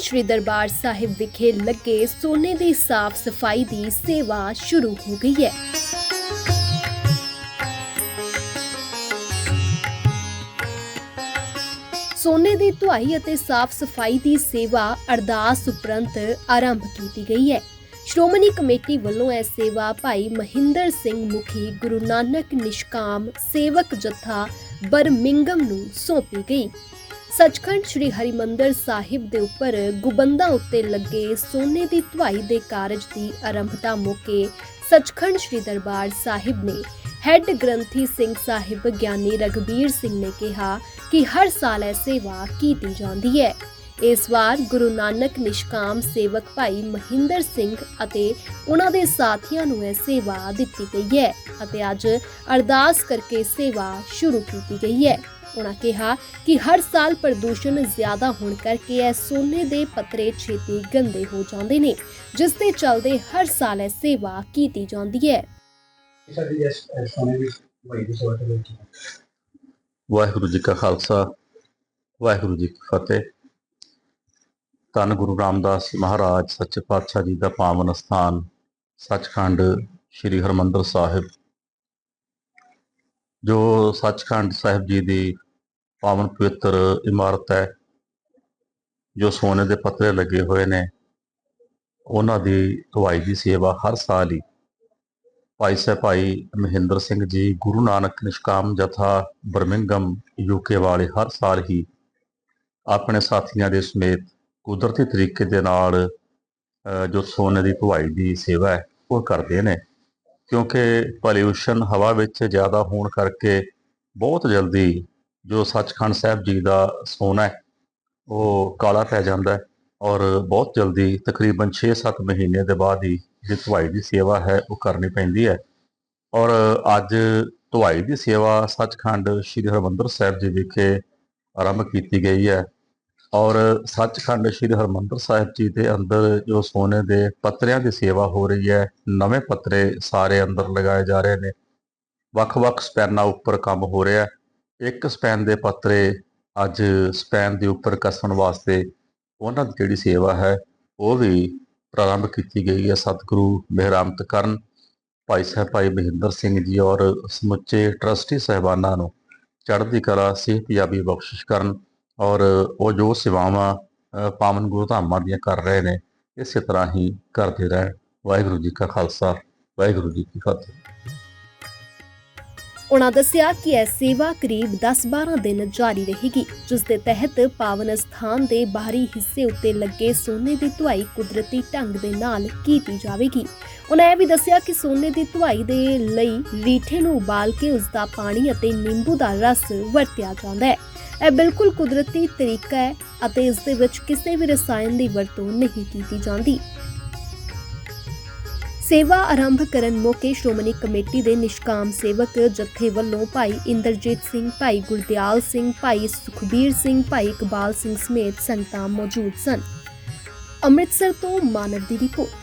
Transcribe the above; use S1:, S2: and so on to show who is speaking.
S1: ਸ੍ਰੀ ਦਰਬਾਰ ਸਾਹਿਬ ਵਿਖੇ ਲੱਗੇ ਸੋਨੇ ਦੀ ਸਾਫ਼ ਸਫ਼ਾਈ ਦੀ ਸੇਵਾ ਸ਼ੁਰੂ ਹੋ ਗਈ ਹੈ। ਸੋਨੇ ਦੀ ਧੁਆਈ ਅਤੇ ਸਾਫ਼ ਸਫ਼ਾਈ ਦੀ ਸੇਵਾ ਅਰਦਾਸ ਉਪਰੰਤ ਆਰੰਭ ਕੀਤੀ ਗਈ ਹੈ। ਸ਼੍ਰੋਮਣੀ ਕਮੇਟੀ ਵੱਲੋਂ ਇਹ ਸੇਵਾ ਭਾਈ ਮਹਿੰਦਰ ਸਿੰਘ ਮੁਖੀ ਗੁਰੂ ਨਾਨਕ ਨਿਸ਼ਕਾਮ ਸੇਵਕ ਜਥਾ ਬਰਮਿੰਗਮ ਨੂੰ ਸੌਂਪੀ ਗਈ। ਸੱਚਖੰਡ ਸ੍ਰੀ ਹਰਿਮੰਦਰ ਸਾਹਿਬ ਦੇ ਉੱਪਰ ਗੁਬੰਦਾਂ ਉੱਤੇ ਲੱਗੇ ਸੋਨੇ ਦੀ ਧੁਆਈ ਦੇ ਕਾਰਜ ਦੀ ਆਰੰਭਤਾ ਮੌਕੇ ਸੱਚਖੰਡ ਸ੍ਰੀ ਦਰਬਾਰ ਸਾਹਿਬ ਨੇ ਹੈੱਡ ਗ੍ਰੰਥੀ ਸਿੰਘ ਸਾਹਿਬ ਗਿਆਨੀ ਰਗਬੀਰ ਸਿੰਘ ਨੇ ਕਿਹਾ ਕਿ ਹਰ ਸਾਲ ਇਹ ਸੇਵਾ ਕੀਤੀ ਜਾਂਦੀ ਹੈ। ਇਸ ਵਾਰ ਗੁਰੂ ਨਾਨਕ ਨਿਸ਼ਕਾਮ ਸੇਵਕ ਭਾਈ ਮਹਿੰਦਰ ਸਿੰਘ ਅਤੇ ਉਹਨਾਂ ਦੇ ਸਾਥੀਆਂ ਨੂੰ ਇਹ ਸੇਵਾ ਦਿੱਤੀ ਗਈ ਹੈ ਅਤੇ ਅੱਜ ਅਰਦਾਸ ਕਰਕੇ ਸੇਵਾ ਸ਼ੁਰੂ ਕੀਤੀ ਗਈ ਹੈ। ਉਹਨਾਂ ਕਿਹਾ ਕਿ ਹਰ ਸਾਲ ਪ੍ਰਦੂਸ਼ਣ ਜ਼ਿਆਦਾ ਹੋਣ ਕਰਕੇ ਇਹ ਸੋਨੇ ਦੇ ਪੱਤਰੇ ਛੇਤੀ ਗੰਦੇ ਹੋ ਜਾਂਦੇ ਨੇ ਜਿਸ ਦੇ ਚਲਦੇ ਹਰ ਸਾਲ ਇਹ ਸੇਵਾ ਕੀਤੀ ਜਾਂਦੀ ਹੈ।
S2: ਸਾਡੀ ਇਸ ਵਈ ਦੀ ਸੇਵਾ
S3: ਵਾਹਿਗੁਰੂ ਜੀ ਕਾ ਖਾਲਸਾ ਵਾਹਿਗੁਰੂ ਜੀ ਕੀ ਫਤਿਹ। ਧੰਨ ਗੁਰੂ ਰਾਮਦਾਸ ਮਹਾਰਾਜ ਸੱਚੇ ਪਾਤਸ਼ਾਹ ਜੀ ਦਾ ਪਾਵਨ ਸਥਾਨ ਸੱਚਖੰਡ ਸ੍ਰੀ ਹਰਮੰਦਰ ਸਾਹਿਬ ਜੋ ਸੱਚਖੰਡ ਸਾਹਿਬ ਜੀ ਦੀ ਪਾਵਨ ਪਵਿੱਤਰ ਇਮਾਰਤ ਹੈ, ਜੋ ਸੋਨੇ ਦੇ ਪੱਤਰੇ ਲੱਗੇ ਹੋਏ ਨੇ, ਉਹਨਾਂ ਦੀ ਧੁਆਈ ਦੀ ਸੇਵਾ ਹਰ ਸਾਲ ਹੀ। ਭਾਈ ਸਾਹਿਬ ਭਾਈ ਮਹਿੰਦਰ ਸਿੰਘ ਜੀ, ਗੁਰੂ ਨਾਨਕ ਨਿਸ਼ਕਾਮ ਜਥਾ ਬਰਮਿੰਗਮ ਯੂਕੇ ਵਾਲੇ ਹਰ ਸਾਲ ਹੀ ਆਪਣੇ ਸਾਥੀਆਂ ਦੇ ਸਮੇਤ ਕੁਦਰਤੀ ਤਰੀਕੇ ਦੇ ਨਾਲ ਜੋ ਸੋਨੇ ਦੀ ਧੁਆਈ ਦੀ ਸੇਵਾ ਹੈ, ਉਹ ਕਰਦੇ ਨੇ। ਕਿਉਂਕਿ ਪੋਲਿਊਸ਼ਨ ਹਵਾ ਵਿੱਚ ਜ਼ਿਆਦਾ ਹੋਣ ਕਰਕੇ ਬਹੁਤ ਜਲਦੀ ਜੋ ਸੱਚਖੰਡ ਸਾਹਿਬ ਜੀ ਦਾ ਸੋਨਾ ਹੈ, ਉਹ ਕਾਲਾ ਪੈ ਜਾਂਦਾ ਹੈ ਔਰ ਬਹੁਤ ਜਲਦੀ ਤਕਰੀਬਨ 6-7 ਮਹੀਨੇ ਦੇ ਬਾਅਦ ਹੀ ਜਿਹੜੀ ਧੁਆਈ ਦੀ ਸੇਵਾ ਹੈ, ਉਹ ਕਰਨੀ ਪੈਂਦੀ ਹੈ। ਔਰ ਅੱਜ ਧੁਆਈ ਦੀ ਸੇਵਾ ਸੱਚਖੰਡ ਸ੍ਰੀ ਹਰਿਮੰਦਰ ਸਾਹਿਬ ਜੀ ਵਿਖੇ ਆਰੰਭ ਕੀਤੀ ਗਈ ਹੈ। ਔਰ ਸੱਚਖੰਡ ਸ੍ਰੀ ਹਰਿਮੰਦਰ ਸਾਹਿਬ ਜੀ ਦੇ ਅੰਦਰ ਜੋ ਸੋਨੇ ਦੇ ਪੱਤਰਿਆਂ ਦੀ ਸੇਵਾ ਹੋ ਰਹੀ ਹੈ, ਨਵੇਂ ਪੱਤਰੇ ਸਾਰੇ ਅੰਦਰ ਲਗਾਏ ਜਾ ਰਹੇ ਨੇ। ਵੱਖ-ਵੱਖ ਸਪੈਨਾਂ ਉੱਪਰ ਕੰਮ ਹੋ ਰਿਹਾ ਹੈ। ਇੱਕ ਸਪੈਨ ਦੇ ਪੱਤਰੇ ਅੱਜ ਸਪੈਨ ਦੇ ਉੱਪਰ ਕੱਸਣ ਵਾਸਤੇ ਉਹਨਾਂ ਦੀ ਜਿਹੜੀ ਸੇਵਾ ਹੈ, ਉਹ ਵੀ ਪ੍ਰਾਰੰਭ ਕੀਤੀ ਗਈ ਹੈ ਸਤਿਗੁਰੂ ਮਿਹਰਾਮਤ ਕਰਨ ਭਾਈ ਸਾਹਿਬ ਭਾਈ ਮਹਿੰਦਰ ਸਿੰਘ ਜੀ ਔਰ ਸਮੁੱਚੇ ਟਰਸਟੀ ਸਹਿਬਾਨਾਂ ਨੂੰ ਚੜ੍ਹਦੀ ਕਲਾ ਸਿਹਤਯਾਬੀ ਬਖਸ਼ਿਸ਼ ਕਰਨ ਔਰ ਉਹ ਜੋ ਸੇਵਾਵਾਂ ਪਾਵਨ ਗੁਰੂ ਧਾਮਾਂ ਦੀਆਂ ਕਰ ਰਹੇ ਨੇ, ਇਸੇ ਤਰ੍ਹਾਂ ਹੀ ਕਰਦੇ ਰਹਿਣ। ਵਾਹਿਗੁਰੂ ਜੀ ਕਾ ਖਾਲਸਾ, ਵਾਹਿਗੁਰੂ ਜੀ ਕੀ ਫਤਿਹ।
S1: ਉਹਨਾਂ ਦੱਸਿਆ ਕਿ ਇਹ ਸੇਵਾ ਕਰੀਬ 10-12 ਦਿਨ ਜਾਰੀ ਰਹੇਗੀ, ਜਿਸ ਦੇ ਤਹਿਤ ਪਾਵਨ ਸਥਾਨ ਦੇ ਬਾਹਰੀ ਹਿੱਸੇ ਉੱਤੇ ਲੱਗੇ ਸੋਨੇ ਦੀ ਧੁਆਈ ਕੁਦਰਤੀ ਢੰਗ ਦੇ ਨਾਲ ਕੀਤੀ ਜਾਵੇਗੀ। ਉਹਨਾਂ ਇਹ ਵੀ ਦੱਸਿਆ ਕਿ ਸੋਨੇ ਦੀ ਧੁਆਈ ਦੇ ਲਈ ਰੀਠੇ ਨੂੰ ਉਬਾਲ ਕੇ ਉਸ ਦਾ ਪਾਣੀ ਅਤੇ ਨਿੰਬੂ ਦਾ ਰਸ ਵਰਤਿਆ ਜਾਂਦਾ ਹੈ। ਇਹ ਬਿਲਕੁਲ ਕੁਦਰਤੀ ਤਰੀਕਾ ਹੈ ਅਤੇ ਇਸ ਦੇ ਵਿੱਚ ਕਿਸੇ ਵੀ ਰਸਾਇਣ ਦੀ ਵਰਤੋਂ ਨਹੀਂ ਕੀਤੀ ਜਾਂਦੀ। ਸੇਵਾ ਆਰੰਭ ਕਰਨ ਮੌਕੇ ਸ਼੍ਰੋਮਣੀ ਕਮੇਟੀ ਦੇ ਨਿਸ਼ਕਾਮ ਸੇਵਕ ਜਥੇ ਵੱਲੋਂ ਭਾਈ ਇੰਦਰਜੀਤ ਸਿੰਘ, ਭਾਈ ਗੁਰਦਿਆਲ ਸਿੰਘ, ਭਾਈ ਸੁਖਬੀਰ ਸਿੰਘ, ਭਾਈ ਇਕਬਾਲ ਸਿੰਘ ਸਮੇਤ ਸੰਗਤਾਂ ਮੌਜੂਦ ਸਨ। ਅੰਮ੍ਰਿਤਸਰ ਤੋਂ ਮਾਨਵ ਦੀ ਰਿਪੋਰਟ।